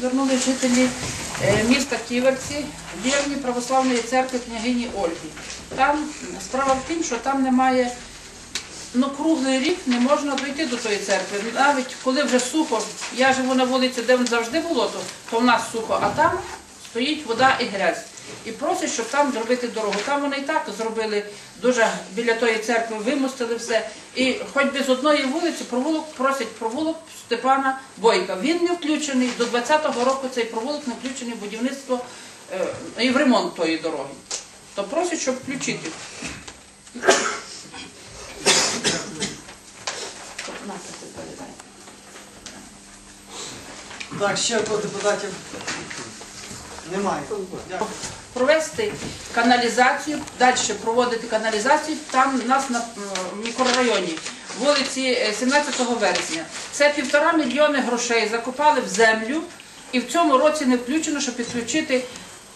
звернули жителі е, міста Ківерці, вірні православної церкви княгині Ольги. Там справа в тім, що там немає, ну круглий рік не можна дойти до тої церкви. Навіть коли вже сухо, я живу на вулиці, де завжди болото, то в нас сухо, а там стоїть вода і грязь. І просять, щоб там зробити дорогу. Там вони і так зробили дуже біля тої церкви, вимостили все. І хоч би з одної вулиці провулок просять провулок Степана Бойка. Він не включений до 20-го року. Цей провулок не включений в будівництво е, і в ремонт тої дороги. То просять, щоб включити. Так, ще хто депутатів немає. Дякую. провести каналізацію, далі проводити каналізацію там у нас на мікрорайоні, вулиці е, 17 вересня. Це півтора мільйони грошей закопали в землю і в цьому році не включено, щоб підключити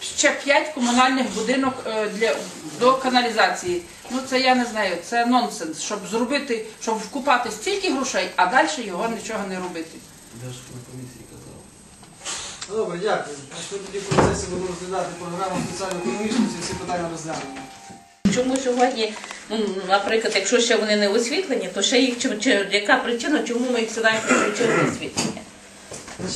ще п'ять комунальних будинок е, для, до каналізації. Ну це я не знаю, це нонсенс, щоб зробити, щоб вкупати стільки грошей, а далі його нічого не робити. Добре, дякую. Ми тоді в процесі будемо розглядати програму соціально-економічності, всі питання розглянемо. Чому сьогодні, ну, наприклад, якщо ще вони не освітлені, то ще їх чи, чи, яка причина, чому ми їх сюди включили освітлення?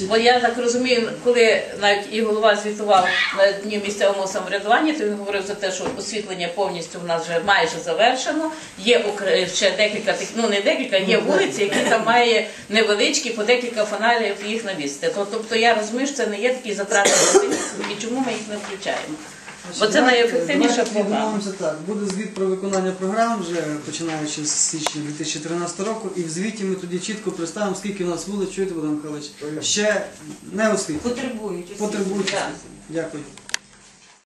Бо я так розумію, коли навіть і голова звітував на дні місцевому самоврядуванні, то він говорив за те, що освітлення повністю в нас вже майже завершено. Є окре- ще декілька ну не декілька, є вулиці, які там має невеличкі по декілька фонарів їх навісти. То, тобто я розумію, що це не є такі затрати і чому ми їх не включаємо. Бо це найефективніша програма. так. Буде звіт про виконання програм вже починаючи з січня 2013 року, і в звіті ми тоді чітко представимо, скільки в нас вулиць, чуєте, Богдан Михайлович, ще не освітлено. Потребують. Потребують. Так. Дякую.